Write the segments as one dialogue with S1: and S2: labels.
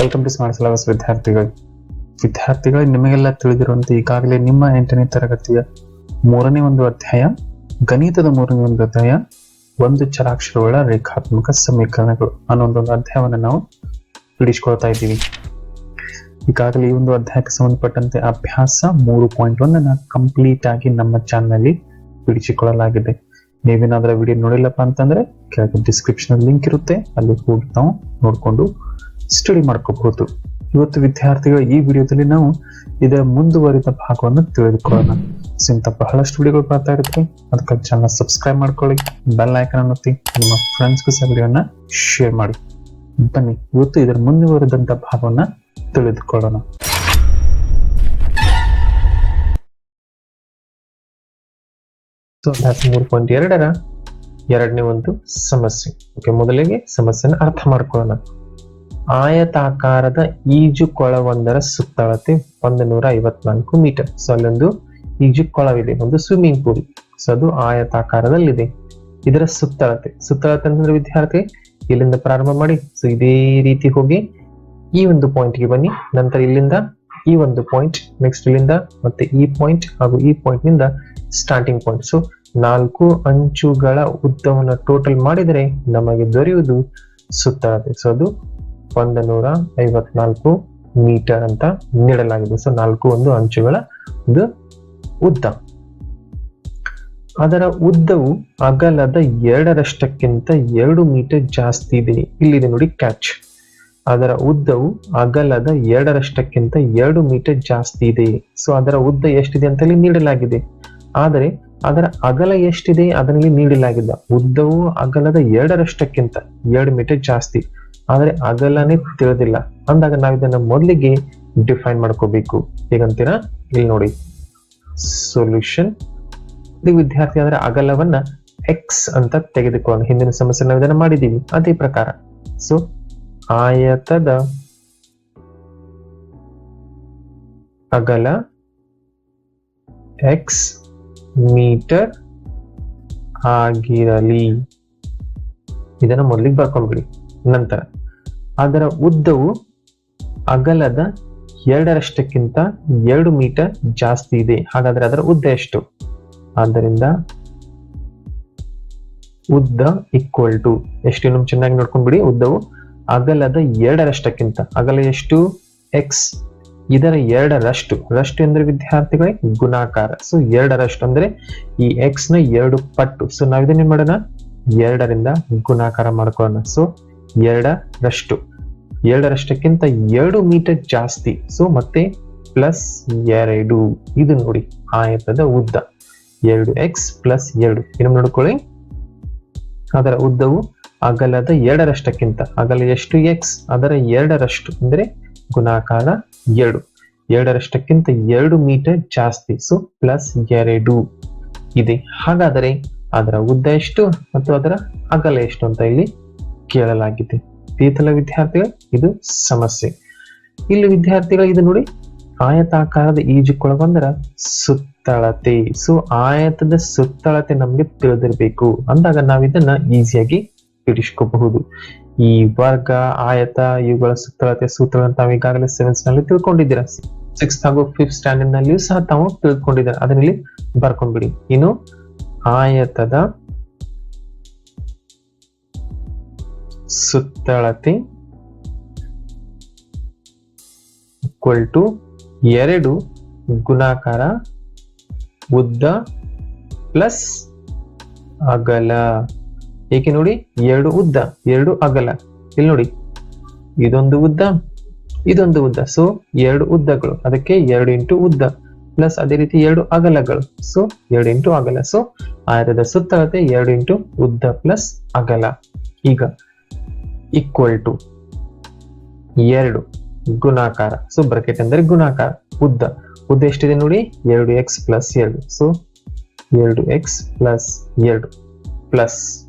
S1: Welcome to smart syllabus ವಿದ್ಯಾರ್ಥಿಗಳು. ವಿದ್ಯಾರ್ಥಿಗಳು ನಿಮಗೆಲ್ಲ ತಿಳಿದಿರುವಂತೆ ಈಗಾಗಲೇ ನಿಮ್ಮ ಎಂಟನೇ ತರಗತಿಯ ಮೂರನೇ ಒಂದು ಅಧ್ಯಾಯ, ಗಣಿತದ ಮೂರನೇ ಒಂದು ಅಧ್ಯಾಯ, ಒಂದು ಚರಾಕ್ಷರಗಳ ರೇಖಾತ್ಮಕ ಸಮೀಕರಣಗಳು ಅನ್ನೋ ಒಂದು ಅಧ್ಯಾಯವನ್ನು ನಾವು ಬಿಡಿಸ್ಕೊಳ್ತಾ ಇದ್ದೀವಿ. ಈಗಾಗಲೇ ಈ ಒಂದು ಅಧ್ಯಾಯಕ್ಕೆ ಸಂಬಂಧಪಟ್ಟಂತೆ ಅಭ್ಯಾಸ ಮೂರು ಪಾಯಿಂಟ್ ಒಂದನ್ನು ಕಂಪ್ಲೀಟ್ ಆಗಿ ನಮ್ಮ ಚಾನಲ್ ಅಲ್ಲಿ ಬಿಡಿಸಿಕೊಳ್ಳಲಾಗಿದೆ. ನೀವೇನಾದ್ರೂ ವಿಡಿಯೋ ನೋಡಿಲ್ಲಪ್ಪ ಅಂತಂದ್ರೆ ಕೆಳಗೆ ಡಿಸ್ಕ್ರಿಪ್ಷನ್ ಲಿಂಕ್ ಇರುತ್ತೆ, ಅಲ್ಲಿ ಹೋಗಿ ನಾವು ನೋಡ್ಕೊಂಡು ಸ್ಟಡಿ ಮಾಡ್ಕೋಬಹುದು. ಇವತ್ತು ವಿದ್ಯಾರ್ಥಿಗಳ ಈ ವಿಡಿಯೋದಲ್ಲಿ ನಾವು ಇದರ ಮುಂದುವರಿದ ಭಾಗವನ್ನು ತಿಳಿದುಕೊಳ್ಳೋಣ. ಸಿಂತ ಬಹಳಷ್ಟು ವಿಡಿಯೋಗಳು ಬರ್ತಾ ಇರುತ್ತೆ. ಅದಕ್ಕೆ ಚಾನಲ್ ಸಬ್ಸ್ಕ್ರೈಬ್ ಮಾಡ್ಕೊಳ್ಳಿ. ಬೆಲ್ ಐಕನ್ ಒತ್ತಿ. ನಿಮ್ಮ ಫ್ರೆಂಡ್ಸ್ಗೂ ಸಹ ವಿಡಿಯೋನ ಶೇರ್ ಮಾಡಿ. ಬನ್ನಿ, ಇವತ್ತು ಇದರ ಮುಂದುವರೆದಂತ ಭಾಗವನ್ನ ತಿಳಿದುಕೊಳ್ಳೋಣ. ಮೂರು ಪಾಯಿಂಟ್ ಎರಡರ ಎರಡನೇ ಒಂದು ಸಮಸ್ಯೆ. ಓಕೆ, ಮೊದಲಿಗೆ ಸಮಸ್ಯೆನ ಅರ್ಥ ಮಾಡ್ಕೊಳ್ಳೋಣ. ಆಯತಾಕಾರದ ಈಜು ಕೊಳವೊಂದರ ಸುತ್ತಳತೆ ಒಂದು ನೂರ ಐವತ್ನಾಲ್ಕು ಮೀಟರ್. ಸೊ, ಅಲ್ಲೊಂದು ಈಜು ಕೊಳವಿದೆ ಒಂದು ಸ್ವಿಮ್ಮಿಂಗ್ ಪೂಲ್ ಸೊ, ಅದು ಆಯತಾಕಾರದಲ್ಲಿದೆ. ಇದರ ಸುತ್ತಳತೆ. ಸುತ್ತಳತೆ ಅಂತಂದ್ರೆ ವಿದ್ಯಾರ್ಥಿ, ಇಲ್ಲಿಂದ ಪ್ರಾರಂಭ ಮಾಡಿ, ಸೊ, ಇದೇ ರೀತಿ ಹೋಗಿ ಈ ಒಂದು ಪಾಯಿಂಟ್ಗೆ ಬನ್ನಿ. ನಂತರ ಇಲ್ಲಿಂದ ಈ ಒಂದು ಪಾಯಿಂಟ್ ನೆಕ್ಸ್ಟ್ ಇಲ್ಲಿಂದ, ಮತ್ತೆ ಈ ಪಾಯಿಂಟ್ ಹಾಗೂ ಈ ಪಾಯಿಂಟ್ನಿಂದ ಸ್ಟಾರ್ಟಿಂಗ್ ಪಾಯಿಂಟ್ ಸೊ, ನಾಲ್ಕು ಅಂಚುಗಳ ಉದ್ದವನ್ನು ಟೋಟಲ್ ಮಾಡಿದರೆ ನಮಗೆ ದೊರೆಯುವುದು ಸುತ್ತಳತೆ. ಸೊ, ಅದು ಒಂದು ನೂರ ಐವತ್ನಾಲ್ಕು ಮೀಟರ್ ಅಂತ ನೀಡಲಾಗಿದೆ. ಸೊ ನಾಲ್ಕು ಒಂದು ಅಂಚುಗಳ ಒಂದು ಉದ್ದ. ಅದರ ಉದ್ದವು ಅಗಲದ ಎರಡರಷ್ಟಕ್ಕಿಂತ ಎರಡು ಮೀಟರ್ ಜಾಸ್ತಿ ಇದೆ. ಇಲ್ಲಿದೆ ನೋಡಿ ಕ್ಯಾಚ್ ಅದರ ಉದ್ದವು ಅಗಲದ ಎರಡರಷ್ಟಕ್ಕಿಂತ ಎರಡು ಮೀಟರ್ ಜಾಸ್ತಿ ಇದೆ. ಸೊ ಅದರ ಉದ್ದ ಎಷ್ಟಿದೆ ಅಂತ ಇಲ್ಲಿ ನೀಡಲಾಗಿದೆ. ಆದರೆ, ಅದರ ಅಗಲ ಎಷ್ಟಿದೆ ಅದರಲ್ಲಿ ನೀಡಲಾಗಿಲ್ಲ. ಉದ್ದವು ಅಗಲದ ಎರಡರಷ್ಟಕ್ಕಿಂತ ಎರಡು ಮೀಟರ್ ಜಾಸ್ತಿ. ಆದರೆ ಅಗಲನೇ ತಿಳಿದಿಲ್ಲ. ಅಂದಾಗ ನಾವು ಇದನ್ನ ಮೊದಲಿಗೆ ಡಿಫೈನ್ ಮಾಡ್ಕೋಬೇಕು. ಹೇಗಂತೀರಾ? ಇಲ್ಲಿ ನೋಡಿ. ಸೊಲ್ಯೂಷನ್ ಇದು ವಿದ್ಯಾರ್ಥಿ ಅದರ ಅಗಲವನ್ನ ಎಕ್ಸ್ ಅಂತ ತೆಗೆದುಕೊಂಡು ಹಿಂದಿನ ಸಮಸ್ಯೆ ನಾವು ಇದನ್ನ ಮಾಡಿದೀವಿ. ಅದೇ ಪ್ರಕಾರ. ಸೊ ಆಯತದ ಅಗಲ ಎಕ್ಸ್ ಮೀಟರ್ ಆಗಿರಲಿ. ಇದನ್ನ ಮೊದಲಿಗೆ ಬರ್ಕೊಂಡ್ಬಿಡಿ. ನಂತರ. ಅದರ ಉದ್ದವು ಅಗಲದ ಎರಡರಷ್ಟಕ್ಕಿಂತ ಎರಡು ಮೀಟರ್ ಜಾಸ್ತಿ ಇದೆ. ಹಾಗಾದ್ರೆ ಅದರ ಉದ್ದ ಎಷ್ಟು? ಆದ್ದರಿಂದ ಉದ್ದ ಈಕ್ವಲ್ ಟು ಎಷ್ಟು? ಇನ್ನೊಮ್ಮೆ ಚೆನ್ನಾಗಿ ನೋಡ್ಕೊಂಡ್ಬಿಡಿ ಉದ್ದವು ಅಗಲದ ಎರಡರಷ್ಟಕ್ಕಿಂತ. ಅಗಲ ಎಷ್ಟು? ಎಕ್ಸ್ ಇದರ ಎರಡರಷ್ಟು. ರಷ್ಟು ಅಂದ್ರೆ ವಿದ್ಯಾರ್ಥಿಗಳೇ, ಗುಣಾಕಾರ. ಸೊ ಎರಡರಷ್ಟು ಅಂದ್ರೆ ಈ ಎಕ್ಸ್ನ ಎರಡು ಪಟ್ಟು. ಸೊ ನಾವ್ ಇದನ್ನ ಏನ್ ಮಾಡೋಣ? ಎರಡರಿಂದ ಗುಣಾಕಾರ ಮಾಡ್ಕೊಳ್ಳೋಣ. ಸೊ ಎರಡರಷ್ಟು. ಎರಡರಷ್ಟಕ್ಕಿಂತ ಎರಡು ಮೀಟರ್ ಜಾಸ್ತಿ. ಸೊ ಮತ್ತೆ ಪ್ಲಸ್ ಎರಡು. ಇದು ನೋಡಿ ಆಯತದ ಉದ್ದ. ಎರಡು ಎಕ್ಸ್ ಪ್ಲಸ್ ಎರಡು. ಇನ್ನೊಮ್ಮೆ ನೋಡ್ಕೊಳ್ಳಿ. ಅದರ ಉದ್ದವು ಅಗಲದ ಎರಡರಷ್ಟಕ್ಕಿಂತ. ಅಗಲ ಎಷ್ಟು ಎಕ್ಸ್ ಅದರ ಎರಡರಷ್ಟು ಅಂದ್ರೆ ಗುಣಾಕಾರ ಎರಡು. ಎರಡರಷ್ಟಕ್ಕಿಂತ ಎರಡು ಮೀಟರ್ ಜಾಸ್ತಿ. ಸೊ ಪ್ಲಸ್ ಎರಡು. ಇದೆ. ಹಾಗಾದರೆ ಅದರ ಉದ್ದ ಎಷ್ಟು ಮತ್ತು ಅದರ ಅಗಲ ಎಷ್ಟು ಅಂತ ಇಲ್ಲಿ ಕೇಳಲಾಗಿದೆ. ತೀತಲ ವಿದ್ಯಾರ್ಥಿಗಳು ಇದು ಸಮಸ್ಯೆ. ಇಲ್ಲಿ ವಿದ್ಯಾರ್ಥಿಗಳ ಇದು ನೋಡಿ, ಆಯತಾಕಾರದ ಈಜುಕೊಳಗೊಂದರ ಸುತ್ತಳತೆ. ಸೊ ಆಯತದ ಸುತ್ತಳತೆ ನಮ್ಗೆ ತಿಳಿದಿರ್ಬೇಕು. ಅಂದಾಗ ನಾವು ಇದನ್ನ ಈಸಿಯಾಗಿ ಬಿಡಿಸ್ಕೋಬಹುದು ಈ ವರ್ಗ, ಆಯತ, ಇವುಗಳ ಸುತ್ತಳತೆ ಸೂತ್ರ ತಾವು ಈಗಾಗಲೇ ಸೆವೆನ್ಸ್ನಲ್ಲಿ ತಿಳ್ಕೊಂಡಿದ್ದೀರಾ. ಸಿಕ್ಸ್ ಹಾಗೂ ಫಿಫ್ತ್ ಸ್ಟ್ಯಾಂಡರ್ಡ್ ನಲ್ಲಿಯೂ ಸಹ ತಾವು ತಿಳ್ಕೊಂಡಿದ್ದಾರೆ. ಅದರಲ್ಲಿ ಬರ್ಕೊಂಡ್ಬಿಡಿ. ಇನ್ನು ಆಯತದ ಸುತ್ತಳತೆ ಈಕ್ವಲ್ ಟು ಎರಡು ಗುಣಾಕಾರ ಉದ್ದ ಪ್ಲಸ್ ಅಗಲ. ಏಕೆ ನೋಡಿ? ಎರಡು ಉದ್ದ, ಎರಡು ಅಗಲ. ಇಲ್ಲಿ ನೋಡಿ. ಇದೊಂದು ಉದ್ದ ಇದೊಂದು ಉದ್ದ. ಸೊ ಎರಡು ಉದ್ದಗಳು. ಅದಕ್ಕೆ ಎರಡು ಇಂಟು ಉದ್ದ ಪ್ಲಸ್ ಅದೇ ರೀತಿ ಎರಡು ಅಗಲಗಳು. ಸೊ ಎರಡು ಇಂಟು ಅಗಲ. ಸೊ ಆಯತದ ಸುತ್ತಳತೆ ಎರಡು ಇಂಟು ಉದ್ದ ಪ್ಲಸ್ ಅಗಲ. ಈಗ ಈಕ್ವಲ್ ಟು ಎರಡು, ಗುಣಾಕಾರ. ಸೊ ಬ್ರಕೆಟ್ ಅಂದರೆ ಗುಣಾಕಾರ. ಉದ್ದ. ಉದ್ದ ಎಷ್ಟಿದೆ ನೋಡಿ? ಎರಡು ಎಕ್ಸ್ ಪ್ಲಸ್ ಎರಡು. ಸೊ ಎರಡು ಎಕ್ಸ್ ಪ್ಲಸ್ ಎರಡು ಪ್ಲಸ್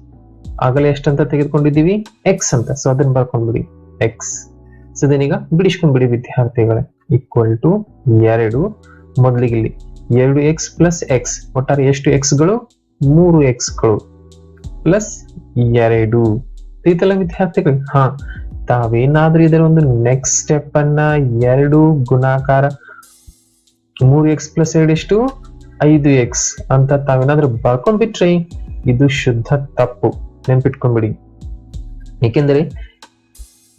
S1: ಆಗಲೇ ಎಷ್ಟಂತ ತೆಗೆದುಕೊಂಡಿದ್ದೀವಿ? ಎಕ್ಸ್ ಅಂತ. ಸೊ ಅದನ್ನ ಬರ್ಕೊಂಡ್ಬಿಡಿ ಎಕ್ಸ್ ಸೊ ಇದನ್ನೀಗ ಬಿಡಿಸ್ಕೊಂಡ್ಬಿಡಿ ವಿದ್ಯಾರ್ಥಿಗಳೇ. ಈಕ್ವಲ್ ಟು ಎರಡು. ಮೊದಲಿಗೆ ಇಲ್ಲಿ ಎರಡು ಎಕ್ಸ್ ಪ್ಲಸ್ ಎಕ್ಸ್ ಒಟ್ಟಾರೆ ಎಷ್ಟು ಎಕ್ಸ್ಗಳು ಮೂರು ಎಕ್ಸ್ಗಳು ಪ್ಲಸ್ ಎರಡು. ಇದೆಲ್ಲ ವಿದ್ಯಾರ್ಥಿಗಳು ಹಾ. ತಾವೇನಾದ್ರೂ ಇದರ ಒಂದು ನೆಕ್ಸ್ಟ್ ಸ್ಟೆಪ್ ಅನ್ನ ಎರಡು ಗುಣಾಕಾರ ಮೂರು ಎಕ್ಸ್ ಪ್ಲಸ್ ಎರಡು ಎಷ್ಟು? ಐದು ಎಕ್ಸ್ ಅಂತ ತಾವೇನಾದ್ರೂ ಬರ್ಕೊಂಡ್ಬಿಟ್ರಿ ಇದು ಶುದ್ಧ ತಪ್ಪು. ನೆನ್ಪಿಟ್ಕೊಂಡ್ಬಿಡಿ. ಏಕೆಂದರೆ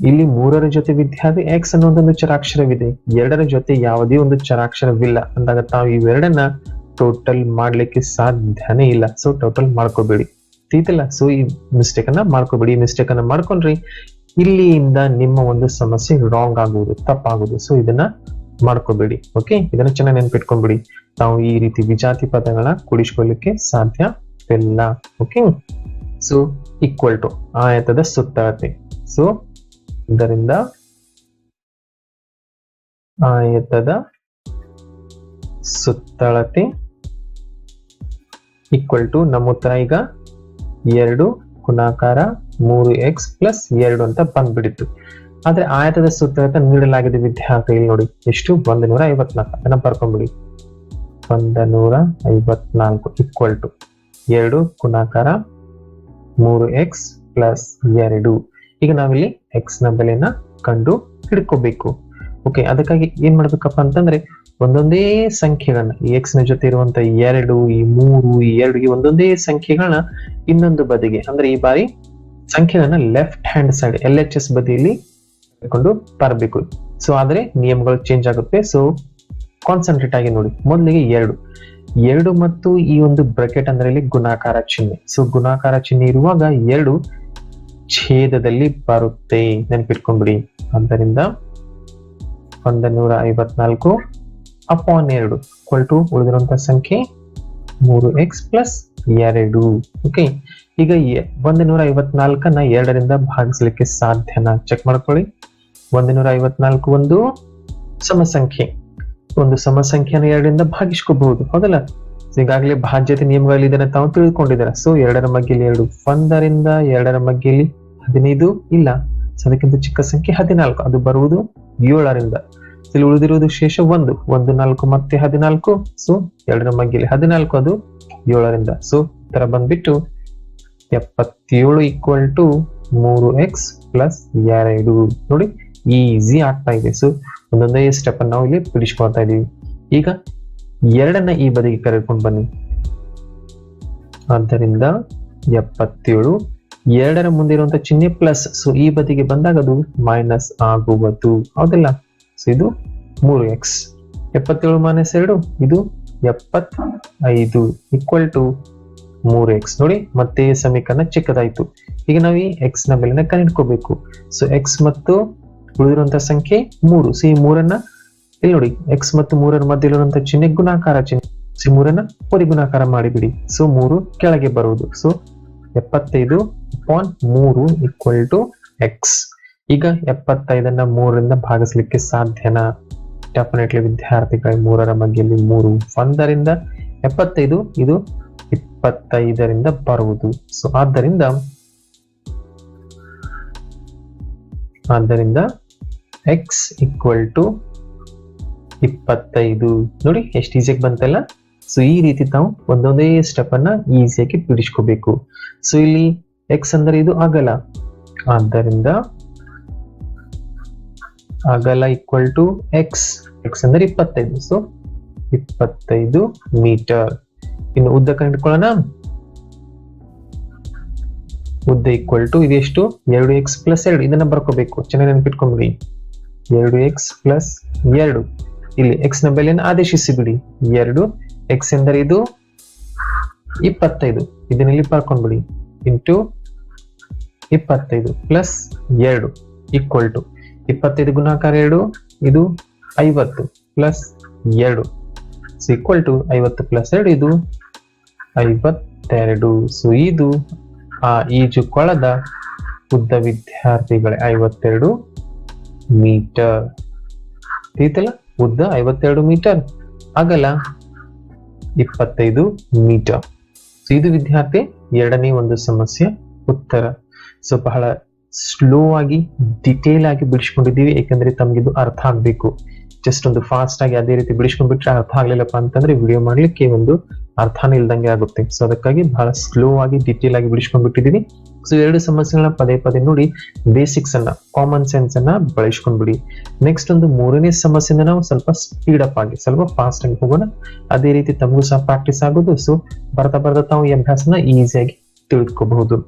S1: ಇಲ್ಲಿ ಮೂರರ ಜೊತೆ ವಿದ್ಯಾರ್ಥಿ ಎಕ್ಸ್ ಅನ್ನೋದೊಂದು ಚರಾಕ್ಷರವಿದೆ. ಎರಡರ ಜೊತೆ ಯಾವುದೇ ಒಂದು ಚರಾಕ್ಷರವಿಲ್ಲ. ಅಂದಾಗ ತಾವು ಇವೆರಡನ್ನ ಟೋಟಲ್ ಮಾಡ್ಲಿಕ್ಕೆ ಸಾಧ್ಯನೇ ಇಲ್ಲ. ಸೊ ಟೋಟಲ್ ಮಾಡ್ಕೋಬೇಡಿ. ತಿಳಿತಿಲ್ಲ ಸೊ ಈ ಮಿಸ್ಟೇಕ್ ಅನ್ನ ಮಾಡ್ಕೋಬೇಡಿ. ಮಿಸ್ಟೇಕ್ ಅನ್ನ ಮಾಡ್ಕೊಂಡ್ರಿ. ಇಲ್ಲಿಯಿಂದ ನಿಮ್ಮ ಒಂದು ಸಮಸ್ಯೆ ರಾಂಗ್ ಆಗುವುದು, ತಪ್ಪಾಗುವುದು. ಸೊ ಇದನ್ನ ಮಾಡ್ಕೋಬೇಡಿ. ಓಕೆ ಇದನ್ನ ಚೆನ್ನಾಗಿ ನೆನ್ಪಿಟ್ಕೊಂಡ್ಬಿಡಿ. ನಾವು ಈ ರೀತಿ ವಿಜಾತಿ ಕೂಡಿಸ್ಕೊಳ್ಳಿಕ್ಕೆ ಸಾಧ್ಯ ಇಲ್ಲ. ಓಕೆ ಸೊ ಈಕ್ವಲ್ ಟು ಆಯತದ ಸುತ್ತಳತೆ. ಸೊ ಇದರಿಂದ ಆಯತದ ಸುತ್ತಳತೆ ಈಕ್ವಲ್ ಟು ನಮ್ಮ ಉತ್ತರ ಈಗ ಎರಡು ಗುಣಾಕಾರ ಮೂರು ಎಕ್ಸ್ ಪ್ಲಸ್ ಎರಡು ಅಂತ ಬಂದ್ಬಿಡಿತ್ತು ಆದ್ರೆ ಆಯತದ ಅಂತ ನೀಡಲಾಗಿದೆ ವಿದ್ಯಾರ್ಥಿ ಇಲ್ಲಿ ನೋಡಿ, ಎಷ್ಟು? ಒಂದು ನೂರ ಐವತ್ನಾಲ್ಕು ಅದನ್ನ ಬರ್ಕೊಂಡ್ಬಿಡಿ ಒಂದು ನೂರ ಐವತ್ನಾಲ್ಕು ಈಕ್ವಲ್ ಟು ಎರಡು ಗುಣಾಕಾರ ಮೂರು ಎಕ್ಸ್ ಪ್ಲಸ್ ಎರಡು. ಈಗ ನಾವಿಲ್ಲಿ ಎಕ್ಸ್ನ ಬೆಲೆನ ಕಂಡು ಹಿಡ್ಕೋಬೇಕು. ಓಕೆ ಅದಕ್ಕಾಗಿ ಏನ್ ಮಾಡ್ಬೇಕಪ್ಪ ಅಂತಂದ್ರೆ ಒಂದೊಂದೇ ಸಂಖ್ಯೆಗಳನ್ನ, ಈ ಎಕ್ಸ್ನ ಜೊತೆ ಇರುವಂತ ಎರಡು, ಈ ಮೂರು, ಈ ಎರಡು, ಈ ಒಂದೊಂದೇ ಸಂಖ್ಯೆಗಳನ್ನ ಇನ್ನೊಂದು ಬದಿಗೆ, ಅಂದ್ರೆ ಈ ಬಾರಿ ಸಂಖ್ಯೆಗಳನ್ನ left hand side L H S ಬದಿಯಲ್ಲಿ ಕೊಂಡು ಬರಬೇಕು. ಸೊ ಆದ್ರೆ ನಿಯಮಗಳು ಚೇಂಜ್ ಆಗುತ್ತೆ. ಸೊ ಕಾನ್ಸಂಟ್ರೇಟ್ ಆಗಿ ನೋಡಿ. ಮೊದಲಿಗೆ ಎರಡು. ಎರಡು ಮತ್ತು ಈ ಒಂದು ಬ್ರಕೆಟ್ ಅಂದ್ರೆ ಇಲ್ಲಿ ಗುಣಾಕಾರ ಚಿಹ್ನೆ. ಸೊ ಗುಣಾಕಾರ ಚಿಹ್ನೆ ಇರುವಾಗ ಎರಡು ಛೇದದಲ್ಲಿ ಬರುತ್ತೆ. ನೆನಪಿಟ್ಕೊಂಡ್ಬಿಡಿ. ಆದ್ದರಿಂದ ಒಂದ ನೂರ ಐವತ್ನಾಲ್ಕು. ಅಪಾನ್ ಎರಡು ಟು ಉಳಿದಿರುವಂತಹ ಸಂಖ್ಯೆ ಮೂರು ಎಕ್ಸ್ ಪ್ಲಸ್ ಎರಡು. ಓಕೆ ಈಗ ಒಂದು ನೂರ ಐವತ್ನಾಲ್ಕನ್ನ ಎರಡರಿಂದ ಭಾಗಿಸ್ಲಿಕ್ಕೆ ಸಾಧ್ಯನಾ? ಚೆಕ್ ಮಾಡ್ಕೊಳ್ಳಿ. ಒಂದು ನೂರ ಐವತ್ನಾಲ್ಕು ಒಂದು ಸಮಸಂಖ್ಯೆ. ಒಂದು ಸಮಸಂಖ್ಯೆಯನ್ನು ಎರಡರಿಂದ ಭಾಗಿಸ್ಕೋಬಹುದು. ಹೌದಲ್ಲ? ಈಗಾಗಲೇ ಭಾಜ್ಯತೆ ನಿಯಮಗಳಲ್ಲಿ ಇದನ್ನ ತಾವು ತಿಳಿದುಕೊಂಡಿದ್ದಾರೆ ಸೊ ಎರಡರ ಮಗ್ಗಿಲಿ ಎರಡು. ಒಂದರಿಂದ ಎರಡರ ಮಗ್ಗಿಲಿ ಹದಿನೈದು ಇಲ್ಲ. ಅದಕ್ಕಿಂತ ಚಿಕ್ಕ ಸಂಖ್ಯೆ ಹದಿನಾಲ್ಕು. ಅದು ಬರುವುದು ಏಳರಿಂದ. ಇಲ್ಲಿ ಉಳಿದಿರುವುದು ಶೇಷ ಒಂದು. ಒಂದು, ನಾಲ್ಕು, ಮತ್ತೆ ಹದಿನಾಲ್ಕು. ಸೊ, ಎರಡರ ಮಗ್ಗಿಲಿ ಹದಿನಾಲ್ಕು ಅದು ಏಳರಿಂದ. ಸೊ ಇತರ ಬಂದ್ಬಿಟ್ಟು ಎಪ್ಪತ್ತೇಳು ಈಕ್ವಲ್ ಟು ಮೂರು ಎಕ್ಸ್ ಪ್ಲಸ್ ಎರಡು. ನೋಡಿ ಈಸಿ ಆಗ್ತಾ ಇದೆ. ಸೊ, ಒಂದೊಂದೇ ಸ್ಟೆಪ್ ಅನ್ನು ನಾವು ಇಲ್ಲಿ ಬಿಡಿಸ್ಕೊಳ್ತಾ ಇದೀವಿ ಈಗ ಎರಡನ್ನ ಈ ಬದಿಗೆ ಕರೆದುಕೊಂಡು ಬನ್ನಿ. ಆದ್ದರಿಂದ ಎಪ್ಪತ್ತೇಳು, ಎರಡರ ಮುಂದೆ ಇರುವಂತ ಚಿಹ್ನೆ ಪ್ಲಸ್ ಸೊ, ಈ ಬದಿಗೆ ಬಂದಾಗ ಅದು ಮೈನಸ್ ಆಗುವುದು. ಹೌದಿಲ್ಲ? ಸೊ ಇದು ಮೂರು ಎಕ್ಸ್ ಎಪ್ಪತ್ತೇಳು ಮೈನಸ್ ಎರಡು, ಇದು ಎಪ್ಪತ್ ಐದು ಈಕ್ವಲ್ ಟು ಮೂರು ಎಕ್ಸ್ ನೋಡಿ, ಮತ್ತೆ ಸಮೀಕರಣ ಚಿಕ್ಕದಾಯ್ತು. ಈಗ ನಾವು ಈ ಎಕ್ಸ್ನ ಬೆಲೆನ ಕಂಡುಹಿಡ್ಕೋಬೇಕು. ಸೊ ಎಕ್ಸ್ ಮತ್ತು ಉಳಿದಿರುವಂತಹ ಸಂಖ್ಯೆ ಮೂರು. ಸೊ ಮೂರನ್ನ ಇಲ್ಲಿ ನೋಡಿ ಎಕ್ಸ್ ಮತ್ತು ಮೂರರ ಮಧ್ಯೆ ಇರುವಂತಹ ಚಿಹ್ನೆ ಗುಣಾಕಾರ ಚಿಹ್ನೆ. ಸೊ ಮೂರನ್ನ ಪರಿ ಗುಣಾಕಾರ ಮಾಡಿಬಿಡಿ. ಸೊ ಮೂರು ಕೆಳಗೆ ಬರುವುದು ಸೊ ಎಪ್ಪತ್ತೈದು ಪಾಯಿಂಟ್ ಮೂರು ಈಕ್ವಲ್ ಟು ಎಕ್ಸ್ ಈಗ ಎಪ್ಪತ್ತೈದನ್ನ ಮೂರರಿಂದ ಭಾಗಿಸ್ಲಿಕ್ಕೆ ಸಾಧ್ಯನಾ? ಡೆಫಿನೆಟ್ಲಿ ವಿದ್ಯಾರ್ಥಿಗಳ, ಮೂರರ ಮಧ್ಯೆಯಲ್ಲಿ ಮೂರು. ಒಂದರಿಂದ ಎಪ್ಪತ್ತೈದು, ಇದು ಇಪ್ಪತ್ತೈದರಿಂದ ಬರುವುದು. ಸೊ ಆದ್ದರಿಂದ ಆದ್ದರಿಂದ ಎಕ್ಸ್ ಈಕ್ವಲ್ ಟು ಇಪ್ಪತ್ತೈದು. ನೋಡಿ, ಎಷ್ಟು ಈಸಿಯಾಗಿ ಬಂತಲ್ಲ? ಸೊ ಈ ರೀತಿ ತಾವು ಒಂದೊಂದೇ ಸ್ಟೆಪ್ ಅನ್ನ ಈಸಿಯಾಗಿ ಬಿಡಿಸ್ಕೋಬೇಕು. ಸೊ ಇಲ್ಲಿ ಎಕ್ಸ್ ಅಂದ್ರೆ ಇದು ಆಗಲ್ಲ. ಆದ್ದರಿಂದ ಅಗಲ ಈಕ್ವಲ್ ಟು ಎಕ್ಸ್ ಎಕ್ಸ್ ಅಂದ್ರೆ ಇಪ್ಪತ್ತೈದು. ಸೊ ಇಪ್ಪತ್ತೈದು ಮೀಟರ್ ಇನ್ನು ಉದ್ದ ಕಂಡುಕೊಳ್ಳೋಣ ಉದ್ದ ಈಕ್ವಲ್ ಟು ಇದೆಷ್ಟು ಎರಡು ಎಕ್ಸ್ ಪ್ಲಸ್ ಎರಡು. ಇದನ್ನ ಬರ್ಕೋಬೇಕು. ಚೆನ್ನಾಗಿ ನೆನಪಿಟ್ಕೊಂಡ್ಬಿಡಿ ಎರಡು ಎಕ್ಸ್ ಪ್ಲಸ್ ಎರಡು. ಇಲ್ಲಿ ಎಕ್ಸ್ನ ಬೆಲೆಯನ್ನು ಆದೇಶಿಸಿ ಬಿಡಿ. ಎರಡು ಎಕ್ಸ್ ಎಂದರೆ ಇದು ಇಪ್ಪತ್ತೈದು. ಇದನ್ನ ಇಲ್ಲಿ ಬರ್ಕೊಂಡ್ಬಿಡಿ ಇಂಟು ಇಪ್ಪತ್ತೈದು ಪ್ಲಸ್ ಎರಡು ಈಕ್ವಲ್ ಟು ಇಪ್ಪತ್ತೈದು ಗುಣಾಕಾರ ಎರಡು, ಇದು ಐವತ್ತು ಪ್ಲಸ್ ಎರಡು. ಸೊ ಈಕ್ವಲ್ ಟು ಐವತ್ತು ಪ್ಲಸ್ ಎರಡು, ಇದು ಐವತ್ತೆರಡು. ಸೊ ಇದು, ಆ ಈಜು ಕೊಳದ ಉದ್ದ ವಿದ್ಯಾರ್ಥಿಗಳೇ, ಐವತ್ತೆರಡು ಮೀಟರ್ ತಿಳಿತಲ್ಲ? ಉದ್ದ ಐವತ್ತೆರಡು ಮೀಟರ್ ಅಗಲ ಇಪ್ಪತ್ತೈದು ಮೀಟರ್ ಇದು ವಿದ್ಯಾರ್ಥಿ ಎರಡನೇ ಒಂದು ಸಮಸ್ಯೆ ಉತ್ತರ. ಸೊ ಬಹಳ ಸ್ಲೋ ಆಗಿ ಡಿಟೇಲ್ ಆಗಿ ಬಿಡಿಸ್ಕೊಂಡಿದ್ದೀವಿ ಯಾಕಂದ್ರೆ ತಮ್ಗೆ ಇದು ಅರ್ಥ ಆಗ್ಬೇಕು. ಜಸ್ಟ್ ಒಂದು ಫಾಸ್ಟ್ ಆಗಿ ಅದೇ ರೀತಿ ಬಿಡಿಸ್ಕೊಂಡ್ಬಿಟ್ರೆ ಅರ್ಥ ಆಗ್ಲಿಲ್ಲಪ್ಪ ಅಂತಂದ್ರೆ ವಿಡಿಯೋ ಮಾಡ್ಲಿಕ್ಕೆ ಒಂದು ಅರ್ಥನೇ ಇಲ್ದಂಗೆ ಆಗುತ್ತೆ. ಸೊ ಅದಕ್ಕಾಗಿ ಬಹಳ ಸ್ಲೋ ಆಗಿ ಡಿಟೇಲ್ ಆಗಿ ಬಿಡಿಸ್ಕೊಂಡ್ಬಿಟ್ಟಿದೀವಿ ಸೊ ಎರಡು ಸಮಸ್ಯೆಗಳನ್ನ ಪದೇ ಪದೇ ನೋಡಿ ಬೇಸಿಕ್ಸ್ ಅನ್ನ ಕಾಮನ್ ಸೆನ್ಸ್ ಅನ್ನ ಬಳಸ್ಕೊಂಡ್ಬಿಡಿ. ನೆಕ್ಸ್ಟ್ ಒಂದು ಮೂರನೇ ಸಮಸ್ಯೆಯಿಂದ ನಾವು ಸ್ವಲ್ಪ ಸ್ಪೀಡ್ ಅಪ್ ಆಗಿ, ಸ್ವಲ್ಪ ಫಾಸ್ಟ್ ಆಗಿ ಹೋಗೋಣ. ಅದೇ ರೀತಿ ತಮಗೂ ಸಹ ಪ್ರಾಕ್ಟೀಸ್ ಆಗೋದು. ಸೊ ಬರ್ತಾ ಬರ್ತಾ ತಾವು ಈ ಅಭ್ಯಾಸನ ಈಸಿಯಾಗಿ ತಿಳ್ಕೋಬಹುದು.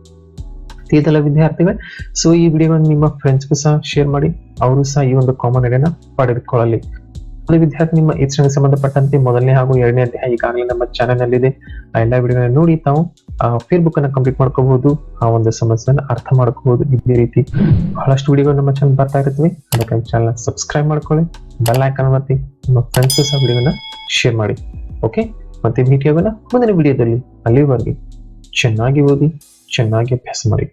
S1: ಇದೆಲ್ಲ ವಿದ್ಯಾರ್ಥಿಗಳೇ ಸೊ ಈ ವಿಡಿಯೋವನ್ನು ನಿಮ್ಮ ಫ್ರೆಂಡ್ಸ್ಗೂ ಸಹ ಶೇರ್ ಮಾಡಿ, ಅವರು ಸಹ ಈ ಒಂದು ಕಾಮನ್ ಐಡಿಯಾನ ಪಡೆದುಕೊಳ್ಳಲಿ. ಅದು ವಿದ್ಯಾರ್ಥಿ, ನಿಮ್ಮ ಎಚ್ಚರಿಕೆ ಸಂಬಂಧಪಟ್ಟಂತೆ ಮೊದಲನೇ ಹಾಗೂ ಎರಡನೇ ಅಧ್ಯಾಯ ಈಗಾಗಲೇ ನಮ್ಮ ಚಾನೆಲ್ನಲ್ಲಿ ಆ ಎಲ್ಲ ವಿಡಿಯೋಗಳನ್ನ ನೋಡಿ ತಾವು ಫೇಸ್ಬುಕ್ ಅನ್ನ ಕಂಪ್ಲೀಟ್ ಮಾಡ್ಕೋಬಹುದು, ಆ ಒಂದು ಸಮಸ್ಯೆಯನ್ನು ಅರ್ಥ ಮಾಡ್ಕೋಬಹುದು. ಇದೇ ರೀತಿ ಬಹಳಷ್ಟು ವಿಡಿಯೋಗಳು ನಮ್ಮ ಚಾನಲ್ ಬರ್ತಾ ಇರ್ತವೆ ಅದಕ್ಕಾಗಿ ಚಾನಲ್ ಸಬ್ಸ್ಕ್ರೈಬ್ ಮಾಡ್ಕೊಳ್ಳಿ ಬೆಲ್ ಐಕನ್ ಒತ್ತಿ, ನಿಮ್ಮ ಫ್ರೆಂಡ್ಸ್ ಸಹ ವಿಡಿಯೋನ ಶೇರ್ ಮಾಡಿ. ಓಕೆ ಮತ್ತೆ ಭೇಟಿಯಾಗೋಣ ಮುಂದಿನ ವಿಡಿಯೋದಲ್ಲಿ ಅಲ್ಲಿವರೆಗೆ ಚೆನ್ನಾಗಿ ಓದಿ, ಚೆನ್ನಾಗಿ ಅಭ್ಯಾಸ ಮಾಡಿ.